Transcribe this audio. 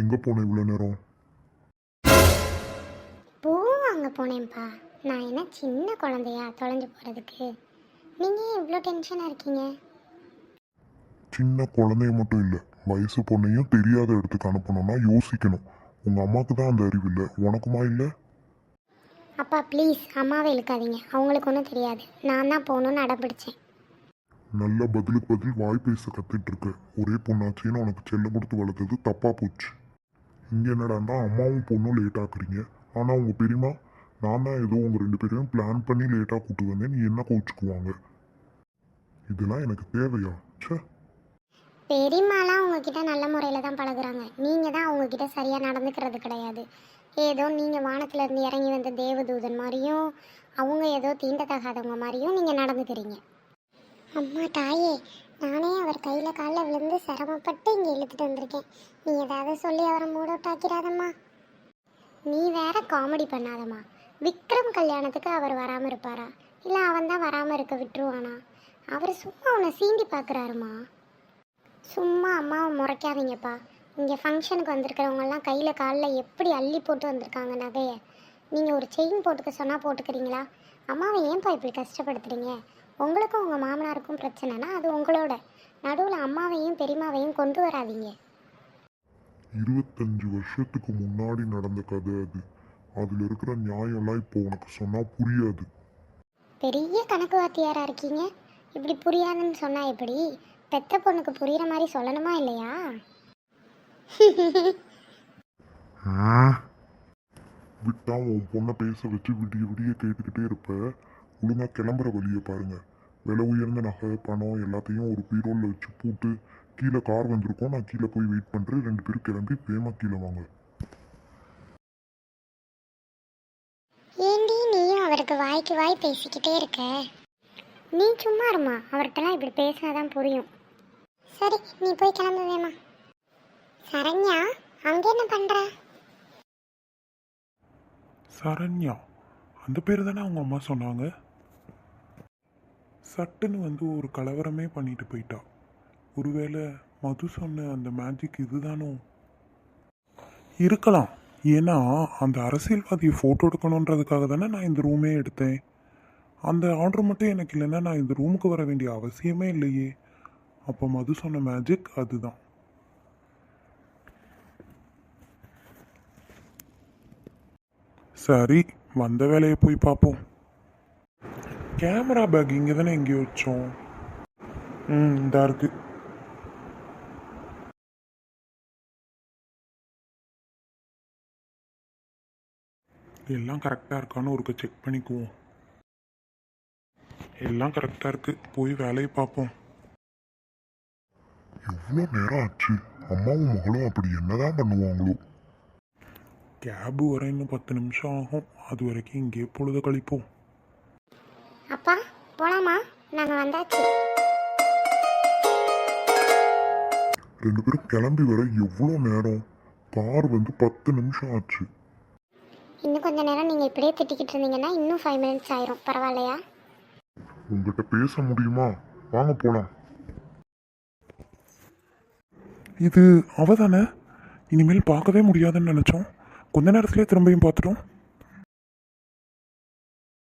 எங்கே போன இவ்வளோ நேரம்? பூ வாங்க போனேன்ப்பா. நான் என்ன சின்ன குழந்தையா தொலைஞ்சு போகிறதுக்கு நீங்கள் ஏன் இவ்வளோ டென்ஷனாக இருக்கீங்க? சின்ன குழந்தைய மட்டும் இல்லை வயசு பொண்ணையும் தெரியாத இடத்துக்கு அனுப்பணும்னா யோசிக்கணும். உங்கள் அம்மாவுக்கு தான் அந்த அறிவு இல்லை. உனக்குமா இல்லை? அப்பா ப்ளீஸ் அம்மாவை இழுக்காதீங்க. அவங்களுக்கு ஒன்றும் தெரியாது. நான் தான் போகணுன்னு அடம் பிடிச்சேன் நல்ல பதிலுக்கு பதில் வாய் பேச கத்துட்டு இருக்க. ஒரே பொண்ணாச்சேன்னு உனக்கு செல்லம் கொடுத்து வளர்த்தது தப்பா போச்சு. இங்கே என்னடான்னா அம்மாவும் பொண்ணும் லேட் ஆக்குறீங்க. ஆனால் உங்கள் பெரியமா நான் தான் ஏதோ உங்கள் ரெண்டு பேரையும் பிளான் பண்ணி லேட்டாக கூட்டு வந்தேன். நீ என்ன கோச்சுக்குவாங்க இதெல்லாம் எனக்கு தேவையா? சே பெரியம்மாலாம் உங்ககிட்ட நல்ல முறையில் தான் பழகுறாங்க. நீங்கள் தான் அவங்கக்கிட்ட சரியாக நடந்துக்கிறது கிடையாது. ஏதோ நீங்கள் வானத்துலேருந்து இறங்கி வந்த தேவதூதன் மாதிரியும் அவங்க ஏதோ தீண்டத்தகாதவங்க மாதிரியும் நீங்கள் நடந்துக்கிறீங்க. அம்மா தாயே நானே அவர் கையில் காலில் விழுந்து சிரமப்பட்டு இங்கே இழுத்துட்டு வந்திருக்கேன். நீ ஏதாவது சொல்லி அவரை மூட் அவுட் ஆக்கிறாதம்மா நீ வேற காமெடி பண்ணாதம்மா. விக்ரம் கல்யாணத்துக்கு அவர் வராமல் இருப்பாரா? இல்லை அவன் தான் வராமல் இருக்க விட்டுருவானா? அவர் சும்மா உன்னை சீண்டி பார்க்குறாருமா சும்மா அம்மாவை முறைக்காதீங்கப்பா. இங்கே ஃபங்க்ஷனுக்கு வந்திருக்கிறவங்கெல்லாம் கையில் காலில் எப்படி அள்ளி போட்டு வந்திருக்காங்க நகையை? நீங்கள் ஒரு செயின் போட்டுக்க சொன்னால் போட்டுக்கிறீங்களா? அம்மாவை ஏன்பா இப்படி கஷ்டப்படுத்துறீங்க? உங்களுக்கும் உங்கள் மாமனாருக்கும் பிரச்சனைனா அது உங்களோட. நடுவில் அம்மாவையும் பெரியம்மாவையும் கொண்டு வராதீங்க. இருபத்தஞ்சு வருஷத்துக்கு முன்னாடி நடந்த கதை அது. அதில் இருக்கிற நியாயம்லாம் இப்போ உனக்கு சொன்னால் புரியாது. பெரிய கணக்கு வாத்தியாராக இருக்கீங்க? இப்படி புரியாதுன்னு சொன்னால் எப்படி? பெத்த பொண்ணுக்கு புரிகிற மாதிரி சொல்லணுமா இல்லையா? விட்டா உன் பொண்ணை பேச வச்சு விடிய விடிய கேட்டுக்கிட்டே இருப்ப. ஒழுங்கா கிளம்புற வழியை பாருங்க. விலை உயர்ந்த நகை பணம் எல்லாத்தையும் ஒரு பீரோலில் வச்சு பூட்டு கீழே கார் வந்திருக்கோம். நான் கீழே போய் வெயிட் பண்ணுறேன் ரெண்டு பேரும் கிளம்பி வேமா கீழே வாங்க. ஏண்டி நீயும் அவருக்கு வாய்க்கு வாய் பேசிக்கிட்டே இருக்க? நீ சும்மா இருமா. அவர்கிட்டலாம் இப்படி பேசினாதான் புரியும். சரி நீ போய் கிளம்புவேமா சரண்யா அங்கே என்ன பண்ற? சரண்யா அந்த பேர் தானே அவங்க அம்மா சொன்னாங்க? சட்டுன்னு வந்து ஒரு கலவரமே பண்ணிட்டு போயிட்டா. ஒருவேளை மது சொன்ன அந்த மேஜிக் இதுதானோ? இருக்கலாம். ஏன்னா அந்த அரசியல்வாதியை ஃபோட்டோ எடுக்கணுன்றதுக்காக தானே நான் இந்த ரூமே எடுத்தேன். அந்த ஆர்டர் மட்டும் எனக்கு இல்லைன்னா நான் இந்த ரூமுக்கு வர வேண்டிய அவசியமே இல்லையே. அப்போ மது சொன்ன மேஜிக் அதுதான். சரி வந்த வேலையை போய் பார்ப்போம். கேமரா பேக் இங்கே தானே எங்கேயோ வச்சோம். ம் இந்தா இருக்கு. எல்லாம் கரெக்டாக இருக்கான்னு ஒருக்க செக் பண்ணிக்குவோம். எல்லாம் கரெக்டாக இருக்கு. போய் வேலையை பார்ப்போம். எவ்வளோ நேரம் ஆச்சு? அம்மாவும் மகளும் அப்படி என்னதான் பண்ணுவாங்களோ? கேபு வர இன்னும் பத்து நிமிஷம் ஆகும். அது வரைக்கும் இங்கேயே பொழுத கழிப்போம். அப்பா போலாமா? நாங்கள் வந்தாச்சு. ரெண்டு பேரும் கிளம்பி வர எவ்வளோ நேரம்? கார் வந்து பத்து நிமிஷம் ஆச்சு. இன்னும் கொஞ்ச நேரம் நீங்கள் இப்படியே திட்டிக்கிட்டு இருந்தீங்கன்னா இன்னும் ஃபைவ் மினிட்ஸ் ஆயிரும். பரவாயில்லையா? உங்ககிட்ட பேச முடியுமா? வாங்க போலாம். இது அவ தானே இனிமேல் பார்க்கவே முடியாதுன்னு நினச்சோம். கொஞ்ச நேரத்துலேயே திரும்பியும் பார்த்துட்டோம்.